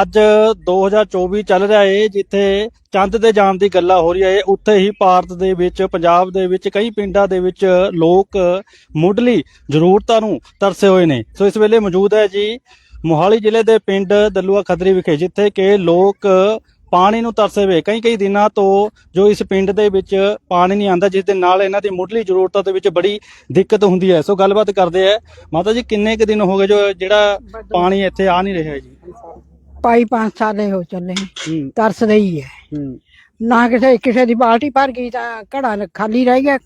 ਅੱਜ 2024 ਚੱਲ ਰਿਹਾ ਏ ਜਿੱਥੇ ਚੰਦ ਤੇ ਜਾਣ ਦੀ ਗੱਲਾਂ ਹੋ ਰਹੀਆਂ ਏ। ਉੱਥੇ ਹੀ ਭਾਰਤ ਦੇ ਵਿੱਚ ਪੰਜਾਬ ਦੇ ਵਿੱਚ ਕਈ ਪਿੰਡਾਂ ਦੇ ਵਿੱਚ ਲੋਕ ਮੁੱਢਲੀ ਜ਼ਰੂਰਤਾਂ ਨੂੰ ਤਰਸੇ ਹੋਏ ਨੇ। ਸੋ ਇਸ ਵੇਲੇ ਮੌਜੂਦ ਹੈ ਜੀ ਮੋਹਾਲੀ ਜ਼ਿਲ੍ਹੇ ਦੇ ਪਿੰਡ ਦਲੂਆ ਖੱਦਰੀ ਵਿਖੇ ਜਿੱਥੇ ਕਿ ਲੋਕ ਪਾਣੀ ਨੂੰ ਤਰਸੇ ਹੋਏ। ਕਈ ਕਈ ਦਿਨਾਂ ਤੋਂ ਜੋ ਇਸ ਪਿੰਡ ਦੇ ਵਿੱਚ ਪਾਣੀ ਨਹੀਂ ਆਂਦਾ ਜਿਸ ਦੇ ਨਾਲ ਇਹਨਾਂ ਦੀ ਮੁੱਢਲੀ ਜ਼ਰੂਰਤਾਂ ਦੇ ਵਿੱਚ ਬੜੀ ਦਿੱਕਤ ਹੁੰਦੀ ਹੈ। ਸੋ ਗੱਲਬਾਤ ਕਰਦੇ ਆ। ਮਾਤਾ ਜੀ ਕਿੰਨੇ ਕੁ ਦਿਨ ਹੋ ਗਏ ਜੋ ਜਿਹੜਾ ਪਾਣੀ ਇੱਥੇ ਆ ਨਹੀਂ ਰਿਹਾ ਜੀ ਪਾਈ ਪੰਜ ਸਾਲੇ ਹੋ ਚੱਲੇ ਹੂੰ। ਤਰਸਦੇ ਹੀ ਹੈ ਹੂੰ। ਨਾ ਕਿਸੇ ਕਿਸੇ ਦੀ ਬਾਲਟੀ ਭਰ ਗਈ ਤਾਂ ਘੜਾ ਖਾਲੀ ਰਹਿ ਗਿਆ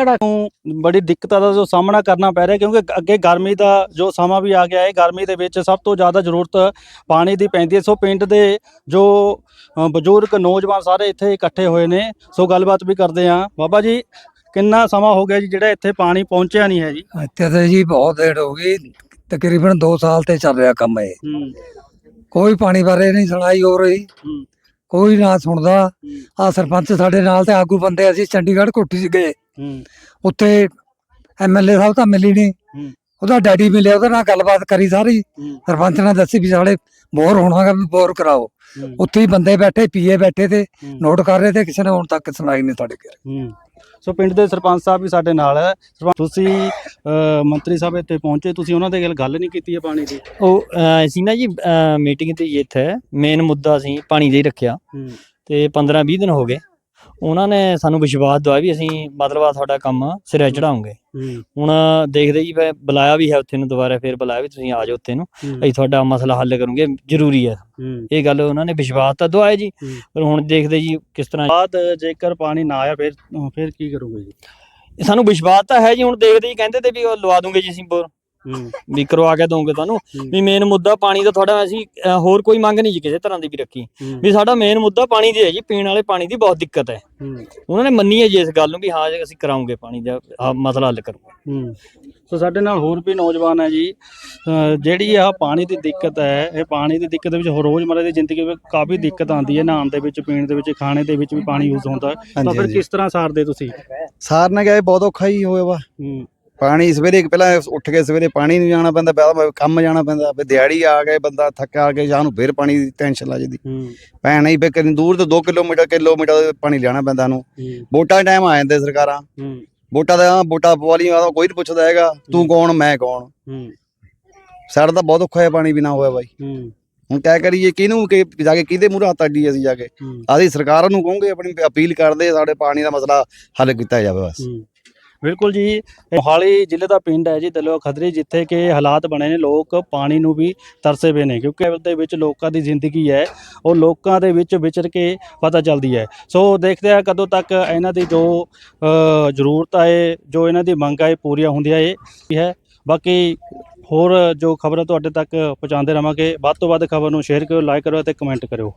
ਘੜਾ ਨੂੰ ਬੜੀ ਦਿੱਕਤਾਂ ਦਾ ਜੋ ਸਾਹਮਣਾ ਕਰਨਾ ਪੈ ਰਿਹਾ ਕਿਉਂਕਿ ਅੱਗੇ ਗਰਮੀ ਦਾ ਜੋ ਸਮਾਂ ਵੀ ਆ ਗਿਆ ਹੈ ਗਰਮੀ ਦੇ ਵਿੱਚ ਸਭ ਤੋਂ ਜ਼ਿਆਦਾ ਜ਼ਰੂਰਤ ਪਾਣੀ ਦੀ ਪੈਂਦੀ ਹੈ। ਸੋ ਪਿੰਡ ਦੇ ਜੋ ਬਜ਼ੁਰਗ ਨੌਜਵਾਨ ਸਾਰੇ ਇੱਥੇ ਇਕੱਠੇ ਹੋਏ ਨੇ। ਸੋ ਗੱਲਬਾਤ ਵੀ ਕਰਦੇ ਹਾਂ। ਬਾਬਾ ਜੀ ਕਿੰਨਾ ਸਮਾਂ ਹੋ ਗਿਆ ਜੀ ਜਿਹੜਾ ਇੱਥੇ ਪਾਣੀ ਪਹੁੰਚਿਆ ਨਹੀਂ ਹੈ ਜੀ? ਇੱਥੇ ਤਾਂ ਜੀ ਬਹੁਤ ਦੇਰ ਹੋ ਗਈ। ਤਕਰੀਬਨ 2 ਸਾਲ ਤੇ ਚੱਲ ਰਿਹਾ ਕੰਮ ਇਹ। ਹੂੰ। ਕੋਈ ਪਾਣੀ ਬਾਰੇ ਨਹੀਂ ਸੁਣਾਈ ਹੋ ਰਹੀ। ਕੋਈ ਨਾ ਸੁਣਦਾ। ਆ ਸਰਪੰਚ ਸਾਡੇ ਨਾਲ ਤੇ ਆਗੂ ਬੰਦੇ ਅਸੀਂ ਚੰਡੀਗੜ੍ਹ ਕੋਠੀ 'ਚ ਗਏ। ਉੱਥੇ ਐਮਐਲਏ ਸਾਹਿਬ ਤਾਂ ਮਿਲੀ ਨਹੀਂ। ਉਹਦਾ ਡੈਡੀ ਮਿਲਿਆ ਉਹਦੇ ਨਾਲ ਗੱਲਬਾਤ ਕਰੀ ਸਾਰੀ। ਸਰਪੰਚ ਨੇ ਦੱਸੀ ਵੀ ਸਾਡੇ ਬੋਰ ਹੋਣਾਗਾ ਵੀ ਬੋਰ ਕਰਾਓ। ਉੱਥੇ ਹੀ ਬੰਦੇ ਬੈਠੇ ਪੀਏ ਬੈਠੇ ਤੇ ਨੋਟ ਕਰ ਰਹੇ ਤੇ ਕਿਸੇ ਨੇ ਹੁਣ ਤੱਕ ਸੁਣਾਈ ਨਹੀਂ ਸਾਡੇ ਕੋਲ। ਹੂੰ। ਸੋ ਪਿੰਡ ਦੇ ਸਰਪੰਚ ਸਾਹਿਬ ਵੀ ਸਾਡੇ ਨਾਲ ਹੈ। ਤੁਸੀਂ ਮੰਤਰੀ ਸਾਹਿਬ ਇੱਥੇ ਪਹੁੰਚੇ ਤੁਸੀਂ ਉਹਨਾਂ ਦੇ ਨਾਲ ਗੱਲ ਨਹੀਂ ਕੀਤੀ ਹੈ ਪਾਣੀ ਦੀ? ਉਹ ਅਸੀਂ ਨਾ ਜੀ ਮੀਟਿੰਗ ਤੇ ਇੱਥੇ ਮੇਨ ਮੁੱਦਾ ਅਸੀਂ ਪਾਣੀ ਦਾ ਹੀ ਰੱਖਿਆ। ਤੇ 15 20 ਦਿਨ ਹੋ ਗਏ। ਉਹਨਾਂ ਨੇ ਸਾਨੂੰ ਵਿਸ਼ਵਾਸ ਦਵਾਇਆ ਵੀ ਅਸੀਂ ਮਤਲਬ ਆ ਤੁਹਾਡਾ ਕੰਮ ਸਿਰੇ ਚੜਾਉਂਗੇ ਹੁਣ ਦੇਖਦੇ ਜੀ ਮੈਂ ਬੁਲਾਇਆ ਵੀ ਹੈ ਉੱਥੇ ਨੂੰ ਦੁਬਾਰਾ ਫੇਰ ਬੁਲਾਇਆ ਵੀ ਤੁਸੀਂ ਆ ਜਾਓ ਉੱਥੇ ਨੂੰ। ਅਸੀਂ ਤੁਹਾਡਾ ਮਸਲਾ ਹੱਲ ਕਰੂਗੇ ਜ਼ਰੂਰੀ ਹੈ। ਇਹ ਗੱਲ ਉਹਨਾਂ ਨੇ ਵਿਸ਼ਵਾਸ ਤਾਂ ਦਵਾਇਆ ਜੀ। ਪਰ ਹੁਣ ਦੇਖਦੇ ਜੀ ਕਿਸ ਤਰ੍ਹਾਂ ਬਾਅਦ ਜੇਕਰ ਪਾਣੀ ਨਾ ਆਇਆ ਫਿਰ ਫਿਰ ਕੀ ਕਰੋਗੇ ਜੀ? ਸਾਨੂੰ ਵਿਸ਼ਵਾਸ ਤਾਂ ਹੈ ਜੀ ਹੁਣ ਦੇਖਦੇ ਜੀ ਕਹਿੰਦੇ ਤੇ ਵੀ ਉਹ ਲਵਾ ਦੂੰਗੇ ਜੀ ਅਸੀਂ ਬੋਰ। ਵੀ ਕਰਵਾ ਕੇ ਦਵਾਂਗੇ ਤੁਹਾਨੂੰ। ਵੀ ਮੇਨ ਮੁੱਦਾ ਪਾਣੀ ਦਾ ਤੁਹਾਡਾ ਅਸੀਂ ਹੋਰ ਕੋਈ ਮੰਗ ਨਹੀਂ ਜੀ ਕਿਸੇ ਤਰ੍ਹਾਂ ਦੀ ਵੀ ਰੱਖੀ। ਵੀ ਸਾਡਾ ਮੇਨ ਮੁੱਦਾ ਪਾਣੀ ਦੀ ਹੈ ਜੀ ਪੀਣ ਵਾਲੇ ਪਾਣੀ ਦੀ ਬਹੁਤ ਦਿੱਕਤ ਹੈ। ਉਹਨਾਂ ਨੇ ਮੰਨੀ ਹੈ ਜੀ ਇਸ ਗੱਲ ਨੂੰ ਵੀ ਹਾਂ ਜੀ ਅਸੀਂ ਕਰਾਉਂਗੇ ਪਾਣੀ ਦਾ ਆਹ ਮਸਲਾ ਹੱਲ ਕਰੂਗੇ। ਸੋ ਸਾਡੇ ਨਾਲ ਹੋਰ ਵੀ ਨੌਜਵਾਨ ਹੈ ਜੀ। ਜਿਹੜੀ ਆ ਪਾਣੀ ਦੀ ਦਿੱਕਤ ਹੈ ਇਹ ਪਾਣੀ ਦੀ ਦਿੱਕਤ ਦੇ ਵਿੱਚ ਰੋਜ਼ਮਰਰਾ ਦੀ ਜ਼ਿੰਦਗੀ ਵਿੱਚ ਕਾਫੀ ਦਿੱਕਤ ਆਉਂਦੀ ਹੈ ਨਹਾਉਣ ਦੇ ਵਿੱਚ ਪੀਣ ਦੇ ਵਿੱਚ ਖਾਣੇ ਦੇ ਵਿੱਚ ਵੀ ਪਾਣੀ ਯੂਜ਼ ਹੁੰਦਾ। ਤਾਂ ਫਿਰ। ਕਿਸ ਤਰ੍ਹਾਂ ਸਾਰਦੇ ਤੁਸੀਂ? ਸਾਰ ਨੇ ਗਿਆ ਬਹੁਤ ਔਖਾ ਹੀ ਹੋਇਆ ਵਾ। ਹੂੰ। ਪਾਣੀ ਸਵੇਰੇ ਪਹਿਲਾਂ ਉੱਠ ਕੇ ਸਵੇਰੇ ਪਾਣੀ ਨੂੰ ਜਾਣਾ ਪੈਂਦਾ ਬਾਅਦ ਕੰਮ ਜਾਣਾ ਪੈਂਦਾ ਫਿਰ ਦਿਹਾੜੀ ਆ ਗਏ ਬੰਦਾ ਥੱਕਾ ਆ ਕੇ ਜਾਂ ਨੂੰ ਫਿਰ ਪਾਣੀ ਦੀ ਟੈਨਸ਼ਨ ਲੱਗ ਜਾਂਦੀ। ਭੈਣ ਨਹੀਂ ਫਿਰ ਕਿੰਨੀ ਦੂਰ ਤੋਂ 2 ਕਿਲੋਮੀਟਰ ਕਿਲੋਮੀਟਰ ਪਾਣੀ ਲਿਆਣਾ ਪੈਂਦਾ ਨੂੰ ਵੋਟਾਂ ਟਾਈਮ ਆ ਜਾਂਦੇ ਸਰਕਾਰਾਂ। ਵੋਟਾਂ ਦਾ ਵੋਟਾਂ ਪਵਾਲੀ ਆ ਕੋਈ ਨਹੀਂ ਪੁੱਛਦਾ ਹੈਗਾ ਤੂੰ ਕੌਣ ਮੈਂ ਕੌਣ? ਸਾਡਾ ਤਾਂ ਬਹੁਤ ਔਖਾ ਹੈ ਪਾਣੀ ਬਿਨਾ ਹੋਇਆ ਬਾਈ। ਹੁਣ ਕਹਿ ਕਰੀਏ ਕਿਹਨੂੰ ਕਿ ਜਾ ਕੇ ਕਿਹਦੇ ਮੂਹਰੇ ਹੱਥ ਅੱਡੀ ਅਸੀਂ ਜਾ ਕੇ? ਆਦੀ ਸਰਕਾਰਾਂ ਨੂੰ ਕਹੋਗੇ ਆਪਣੀ ਅਪੀਲ ਕਰਦੇ ਸਾਡੇ ਪਾਣੀ ਦਾ ਮਸਲਾ ਹੱਲ ਕੀਤਾ ਜਾਵੇ ਬਸ। ਬਿਲਕੁਲ ਜੀ ਮੋਹਾਲੀ ਜ਼ਿਲ੍ਹੇ ਦਾ ਪਿੰਡ ਹੈ ਜੀ ਦਲਵਾ ਖਦਰੀ, ਜਿੱਥੇ ਕਿ ਹਾਲਾਤ ਬਣੇ ਨੇ, ਲੋਕ ਪਾਣੀ ਨੂੰ ਵੀ ਤਰਸੇ ਪਏ ਨੇ, ਕਿਉਂਕਿ ਇਹਦੇ ਵਿੱਚ ਲੋਕਾਂ ਦੀ ਜ਼ਿੰਦਗੀ ਹੈ, ਉਹ ਲੋਕਾਂ ਦੇ ਵਿੱਚ ਵਿਚਰ ਕੇ ਪਤਾ ਚੱਲਦੀ ਹੈ। ਸੋ ਦੇਖਦੇ ਆ ਕਦੋਂ ਤੱਕ ਇਹਨਾਂ ਦੀ ਜੋ ਜ਼ਰੂਰਤ ਹੈ, ਜੋ ਇਹਨਾਂ ਦੀ ਮੰਗ ਹੈ ਪੂਰੀਆਂ ਹੁੰਦੀਆਂ ਇਹ ਹੈ। ਬਾਕੀ ਹੋਰ ਜੋ ਖਬਰਾਂ ਤੁਹਾਡੇ ਤੱਕ ਪਹੁੰਚਾਉਂਦੇ ਰਵਾਂਗੇ, ਵੱਧ ਤੋਂ ਵੱਧ ਖਬਰ ਨੂੰ ਸ਼ੇਅਰ ਕਰੋ ਲਾਈਕ ਕਰੋ ਅਤੇ ਕਮੈਂਟ ਕਰਿਓ।